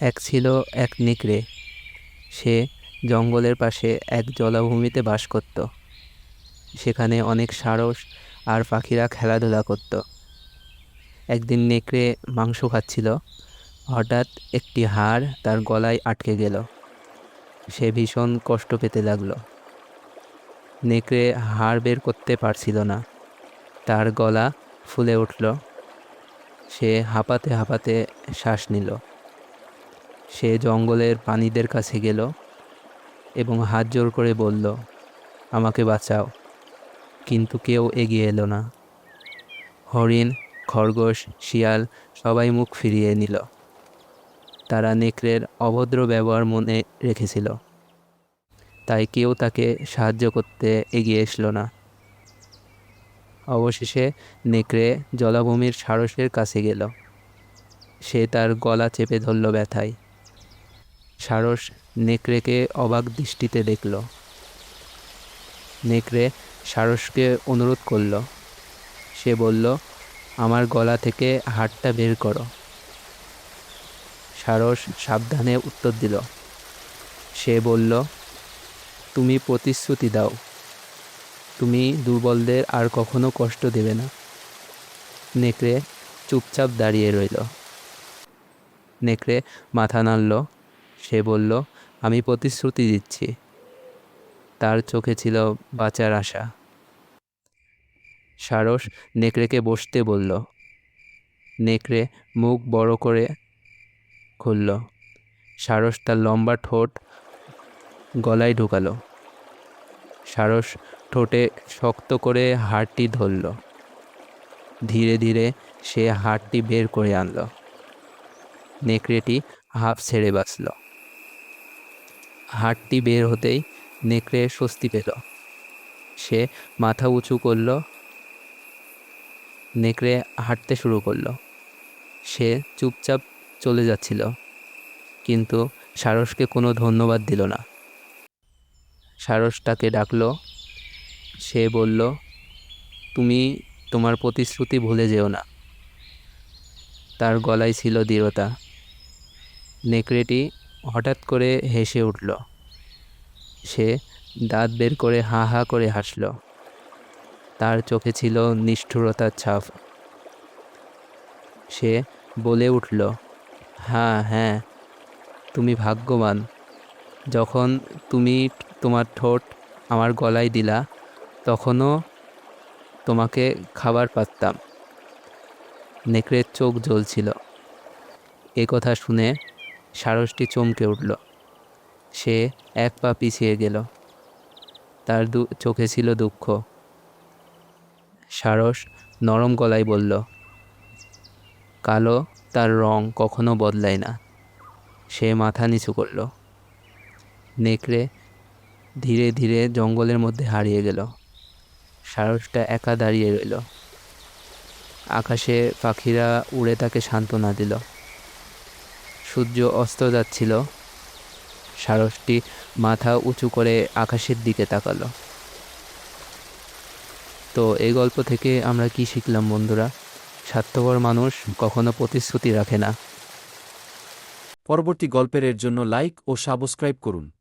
এক ছিল এক নেকড়ে। সে জঙ্গলের পাশে এক জলাভূমিতে বাস করত। সেখানে অনেক সারস আর পাখিরা খেলাধুলা করত। একদিন নেকড়ে মাংস খাচ্ছিল। হঠাৎ একটি হাড় তার গলায় আটকে গেল। সে ভীষণ কষ্ট পেতে লাগল। নেকড়ে হাড় বের করতে পারছিল না। তার গলা ফুলে উঠল। সে হাঁপাতে হাঁপাতে শ্বাস নিল। সে জঙ্গলের প্রাণীদের কাছে গেল এবং হাত জোর করে বলল, আমাকে বাঁচাও। কিন্তু কেউ এগিয়ে এলো না। হরিণ, খরগোশ, শিয়াল সবাই মুখ ফিরিয়ে নিল। তারা নেকড়ের অভদ্র ব্যবহার মনে রেখেছিল। তাই কেউ তাকে সাহায্য করতে এগিয়ে এসলো না। অবশেষে নেকড়ে জলাভূমির সারসের কাছে গেল। সে তার গলা চেপে ধরল ব্যথায়। সারস নেকড়েকে অবাক দৃষ্টিতে দেখল। নেকড়ে সারসকে অনুরোধ করল। সে বলল, আমার গলা থেকে হাড়টা বের করো। সারস সাবধানে উত্তর দিল। সে বলল, তুমি প্রতিশ্রুতি দাও। তুমি দুর্বলদের আর কখনো কষ্ট দেবে না। নেকড়ে চুপচাপ দাঁড়িয়ে রইল। নেকড়ে মাথা নাড়ল। সে বলল, আমি প্রতিশ্রুতি দিচ্ছি। তার চোখে ছিল বাঁচার আশা। সারস নেকড়েকে বসতে বলল। নেকড়ে মুখ বড় করে খুলল। সারস তার লম্বা ঠোঁট গলায় ঢুকালো। সারস ঠোঁটে শক্ত করে হাড়টি ধরল। ধীরে ধীরে সে হাড়টি বের করে আনলো। নেকড়েটি হাফ ছেড়ে বাঁচল। হাড়টি বের হতেই নেকড়ে স্বস্তি পেল। সে মাথা উঁচু করল। নেকড়ে হাঁটতে শুরু করল। সে চুপচাপ চলে যাচ্ছিল, কিন্তু সারসকে কোনো ধন্যবাদ দিল না। সারস তাকে ডাকলো। সে বলল, তুমি তোমার প্রতিশ্রুতি ভুলে যেও না। তার গলায় ছিল দৃঢ়তা। নেকড়েটি হঠাৎ করে হেসে উঠল। সে দাঁত বের করে হা হা করে হাসল। তার চোখে ছিল নিষ্ঠুরতার ছাপ। সে বলে উঠল হ্যাঁ হ্যাঁ তুমি ভাগ্যবান। যখন তুমি তোমার ঠোঁট আমার গলায় দিলা, তখনও তোমাকে খাবার পারতাম নেকড়ের চোখ জ্বলছিল। এ কথা শুনে সারসটি চমকে উঠল। সে এক পা পিছিয়ে গেল। তার দু, চোখে ছিল দুঃখ। সারস নরম গলায় বলল, কালো তার রং কখনো বদলায় না। সে মাথা নিচু করল। নেকড়ে ধীরে ধীরে জঙ্গলের মধ্যে হারিয়ে গেল। সারসটা একা দাঁড়িয়ে রইল। আকাশে পাখিরা উড়ে তাকে সান্ত্বনা দিল। সূর্য অস্ত যাচ্ছিল। সারসটি মাথা উঁচু করে আকাশের দিকে তাকালো। তো এই গল্প থেকে আমরা কি শিখলাম বন্ধুরা? স্বার্থপর মানুষ কখনো প্রতিশ্রুতি রাখে না। পরবর্তী গল্পের জন্য লাইক ও সাবস্ক্রাইব করুন।